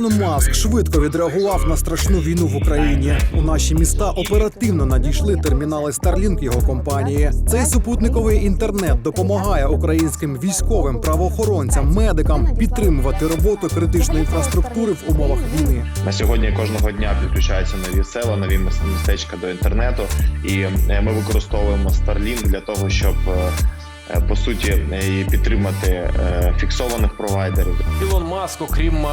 Ілон Маск швидко відреагував на страшну війну в Україні. У наші міста оперативно надійшли термінали Starlink його компанії. Цей супутниковий інтернет допомагає українським військовим, правоохоронцям, медикам підтримувати роботу критичної інфраструктури в умовах війни. На сьогодні кожного дня підключаються нові села, нові міс- містечка до інтернету, і е, ми використовуємо Starlink для того, щоб е, по суті е, і підтримати е, фіксованих провайдерів. Ілон Маск, окрім е,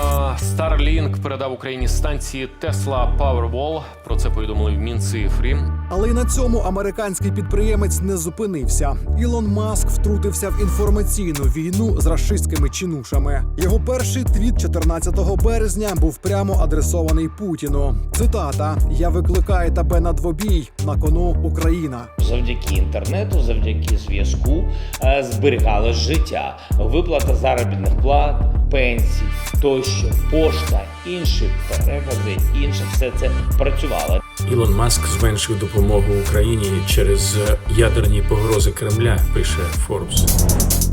Starlink, передав Україні станції Tesla Powerwall. Про це повідомили в Мінцифрі. Але й на цьому американський підприємець не зупинився. Ілон Маск втрутився в інформаційну війну з рашистськими чинушами. Його перший твіт 14 березня був прямо адресований Путіну. Цитата: Я викликаю тебе на двобій на кону Україна. Завдяки інтернету, завдяки зв'язку е, зберігалось життя, виплата заробітних плат, пенсій, тощо, пошта, інші перекази, інше все це працювало. Ілон Маск зменшив допомогу Україні через ядерні погрози Кремля, пише Forbes.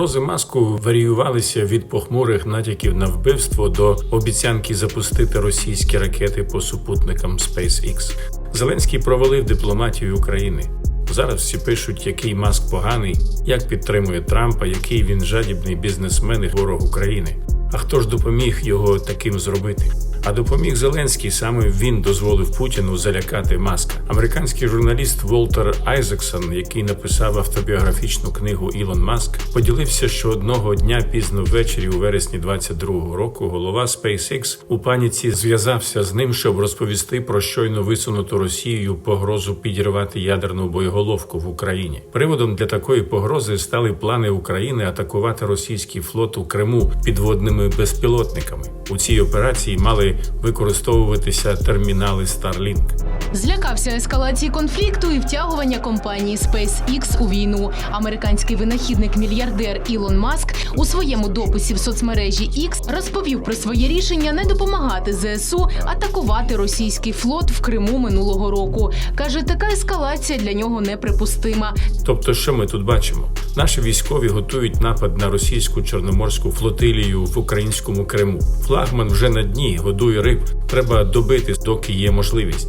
Погрози маску варіювалися від похмурих натяків на вбивство до обіцянки запустити російські ракети по супутникам SpaceX. Зеленський провалив дипломатію України. Зараз всі пишуть, який маск поганий, як підтримує Трампа, який він жадібний бізнесмен і ворог України. А хто ж допоміг його таким зробити? А допоміг Зеленський саме він дозволив Путіну залякати маска. Американський журналіст Волтер Айзексон, який написав автобіографічну книгу Ілон Маск, поділився, що одного дня пізно ввечері, у вересні 22-го року, голова SpaceX у паніці зв'язався з ним, щоб розповісти про щойно висунуту Росією погрозу підірвати ядерну боєголовку в Україні. Приводом для такої погрози стали плани України атакувати російський флот у Криму підводними безпілотниками. У цій операції мали використовуватися термінали Starlink. Злякався ескалації конфлікту і втягування компанії SpaceX у війну. Американський винахідник-мільярдер Ілон Маск у своєму дописі в соцмережі X розповів про своє рішення не допомагати ЗСУ атакувати російський флот в Криму минулого року. каже, така ескалація для нього неприпустима. Тобто, що ми тут бачимо? Наші військові готують напад на російську чорноморську флотилію в українському Криму. Флагман вже на дні годує риб. Треба добити, доки є можливість.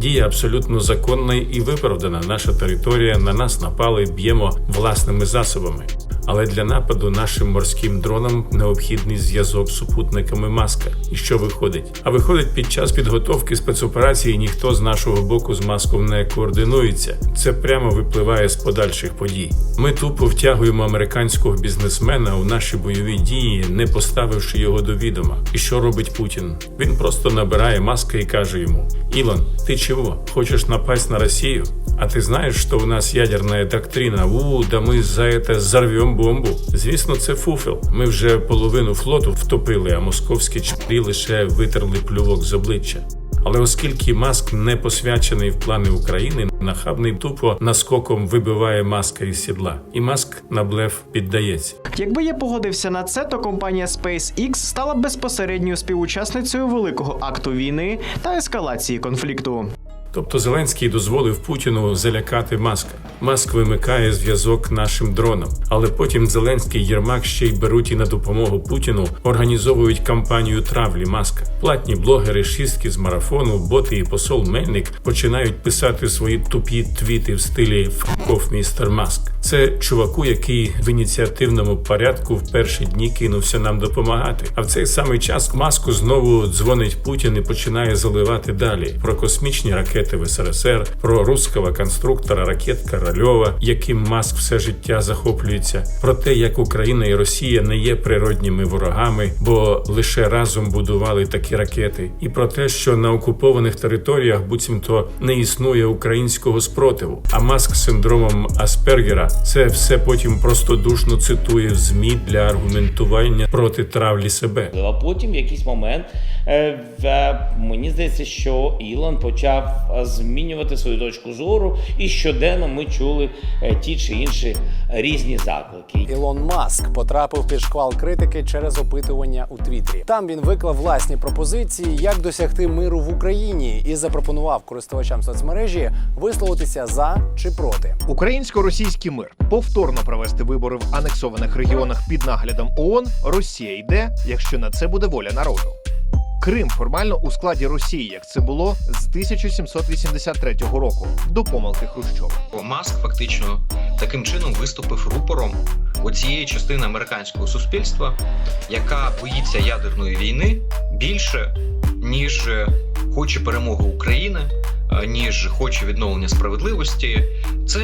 Дія абсолютно законна і виправдана. Наша територія на нас напали, б'ємо власними засобами. Але для нападу нашим морським дронам необхідний зв'язок з супутниками маска. І що виходить? А виходить, під час підготовки спецоперації ніхто з нашого боку з маском не координується. Це прямо випливає з подальших подій. Ми тупо втягуємо американського бізнесмена у наші бойові дії, не поставивши його до відома. І що робить Путін? Він просто набирає маска і каже йому: Ілон, ти чого? Хочеш напасть на Росію? А ти знаєш, що у нас ядерна доктрина? У, да ми за це зарвем бомбу. Звісно, це фуфел. Ми вже половину флоту втопили, а московські чплі лише витерли плювок з обличчя. Але оскільки маск не посвячений в плани України, нахабний тупо наскоком вибиває маска із сідла, і маск на блеф піддається. Якби я погодився на це, то компанія SpaceX стала безпосередньою співучасницею великого акту війни та ескалації конфлікту. Тобто Зеленський дозволив Путіну залякати маска. Маск вимикає зв'язок нашим дронам, але потім Зеленський Єрмак ще й беруть і на допомогу Путіну організовують кампанію травлі маска. Платні блогери, шістки з марафону, боти і посол Мельник починають писати свої тупі твіти в стилі «Факов містер Маск. Це чуваку, який в ініціативному порядку в перші дні кинувся нам допомагати. А в цей самий час маску знову дзвонить Путін і починає заливати далі про космічні ракети в СРСР, про русского конструктора ракет Корольова, яким маск все життя захоплюється, про те, як Україна і Росія не є природніми ворогами, бо лише разом будували такі ракети, і про те, що на окупованих територіях буцімто не існує українського спротиву. А маск з синдромом Аспергера це все потім простодушно цитує в ЗМІ для аргументування проти травлі себе. А потім в якийсь момент е, е, мені здається, що Ілон почав е, змінювати свою точку зору, і щоденно ми чули е, ті чи інші різні заклики. Ілон Маск потрапив під шквал критики через опитування у Твіттері. Там він виклав власні пропозиції, як досягти миру в Україні, і запропонував користувачам соцмережі висловитися за чи проти. Українсько-російський мир повторно провести вибори в анексованих регіонах під наглядом ООН Росія йде, якщо на це буде воля народу. Крим формально у складі Росії, як це було з 1783 року до помилки Хрущова. Маск фактично таким чином виступив рупором оцієї частини американського суспільства, яка боїться ядерної війни більше, ніж хоче перемоги України, е, ніж хоче відновлення справедливості. Це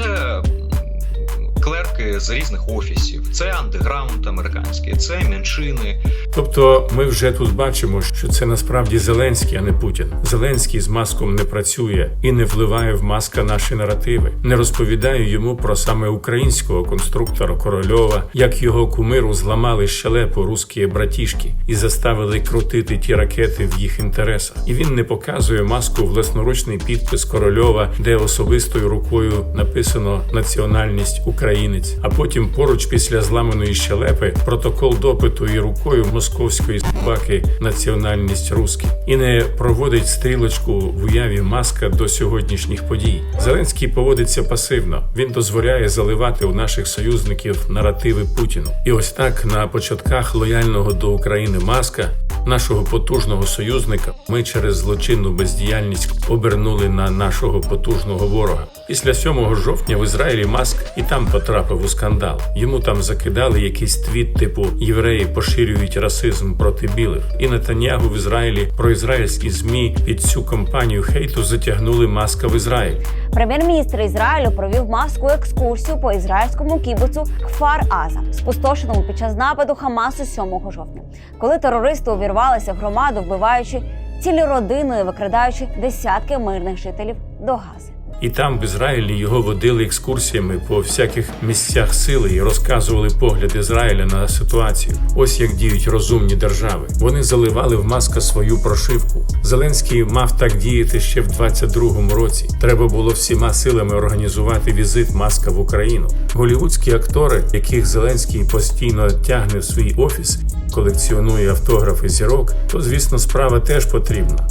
клерки з різних офісів, це андеграунд американський, це меншини, Тобто, ми вже тут бачимо, що це насправді Зеленський, а не Путін. Зеленський з маском не працює і не вливає в маска наші наративи, не розповідає йому про саме українського конструктора Корольова, як його кумиру зламали щелепу русські братішки і заставили крутити ті ракети в їх інтересах. І він не показує маску власноручний підпис Корольова, де особистою рукою написано національність українець. А потім поруч після зламаної щелепи протокол допиту і рукою московської собаки національність русські і не проводить стрілочку в уяві маска до сьогоднішніх подій. Зеленський поводиться пасивно. Він дозволяє заливати у наших союзників наративи Путіну. І ось так на початках лояльного до України маска. Нашого потужного союзника ми через злочинну бездіяльність обернули на нашого потужного ворога. Після 7 жовтня в Ізраїлі Маск і там потрапив у скандал. Йому там закидали якийсь твіт, типу євреї поширюють расизм проти білих. І Нетаньягу в Ізраїлі про ізраїльські змі під цю кампанію хейту затягнули маска в Ізраїль. Прем'єр-міністр Ізраїлю провів маску екскурсію по ізраїльському кібуцу Кфар Аза, спустошеному під час нападу Хамасу 7 жовтня, коли терористи увірвалися в громаду, вбиваючи цілі родини викрадаючи десятки мирних жителів до Гази. І там в Ізраїлі його водили екскурсіями по всяких місцях сили і розказували погляд Ізраїля на ситуацію. Ось як діють розумні держави. Вони заливали в маска свою прошивку. Зеленський мав так діяти ще в 22-му році. Треба було всіма силами організувати візит маска в Україну. Голівудські актори, яких Зеленський постійно тягне в свій офіс, колекціонує автографи зірок, то звісно справа теж потрібна.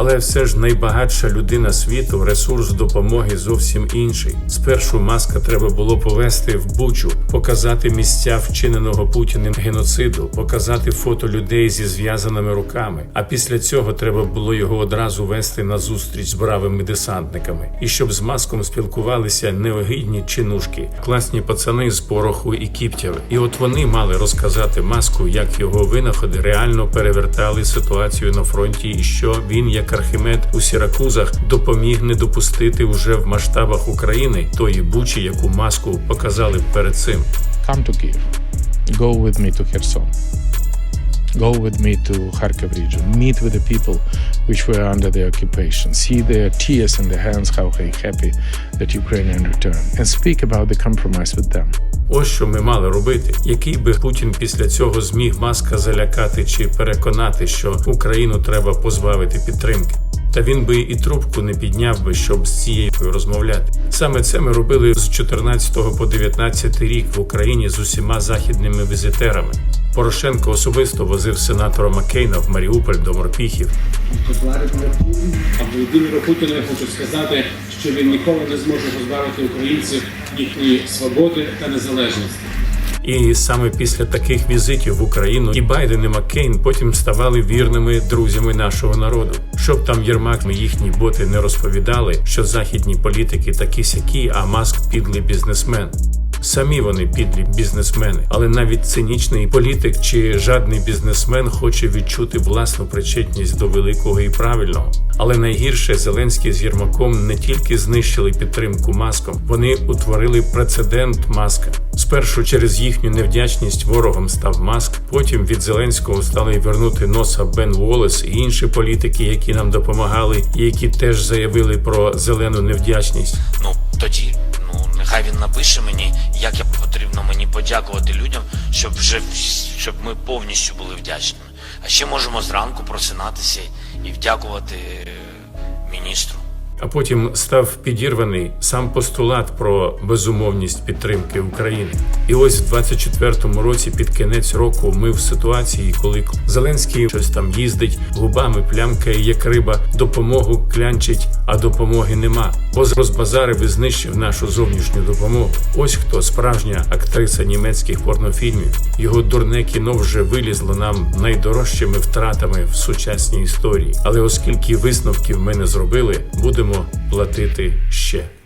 Але все ж найбагатша людина світу, ресурс допомоги зовсім інший. Спершу маска треба було повести в Бучу, показати місця вчиненого Путіним геноциду, показати фото людей зі зв'язаними руками. А після цього треба було його одразу вести на зустріч з бравими десантниками. І щоб з маском спілкувалися неогідні чинушки, класні пацани з пороху і кіптяви. І от вони мали розказати маску, як його винаходи реально перевертали ситуацію на фронті, і що він, як Архімед у Сіракузах, допоміг не допустити уже в масштабах України тої бучі, яку маску показали перед цим. come to Kiev. Go with me to Kherson. Go with me to Kharkiv region. Meet with the people which were under the occupation. See their tears in their hands, how happy that Ukrainian return, and speak about the compromise with them. Ось що ми мали робити. Який би Путін після цього зміг маска залякати чи переконати, що Україну треба позбавити підтримки. Та він би і трубку не підняв би, щоб з цією розмовляти. Саме це ми робили з 14 по 19 рік в Україні з усіма західними візитерами. Порошенко особисто возив сенатора Маккейна в Маріуполь до морпіхів. А Володимиру Путіну я хочу сказати, що він ніколи не зможе позбавити українців їхньої свободи та незалежності. І саме після таких візитів в Україну і Байден і Маккейн потім ставали вірними друзями нашого народу. Щоб там Єрмак і їхні боти не розповідали, що західні політики такі сякі, а маск підлий бізнесмен. Самі вони підлі бізнесмени, але навіть цинічний політик чи жадний бізнесмен хоче відчути власну причетність до великого і правильного. Але найгірше Зеленський з Єрмаком не тільки знищили підтримку маском, вони утворили прецедент маска. Спершу через їхню невдячність ворогом став маск. Потім від Зеленського стали вернути носа Бен Волес і інші політики, які нам допомагали, і які теж заявили про зелену невдячність. Ну тоді, нехай він напише мені, як я потрібно мені подякувати людям, щоб вже щоб ми повністю були вдячними. А ще можемо зранку просинатися і вдякувати е, міністру. А потім став підірваний сам постулат про безумовність підтримки України. І ось в 24-му році, під кінець року, ми в ситуації, коли Зеленський щось там їздить, губами плямкає, як риба, допомогу клянчить, а допомоги нема. Бо розбазарив і знищив нашу зовнішню допомогу. Ось хто справжня актриса німецьких порнофільмів. Його дурне кіно вже вилізло нам найдорожчими втратами в сучасній історії. Але оскільки висновків ми не зробили, будемо платити ще.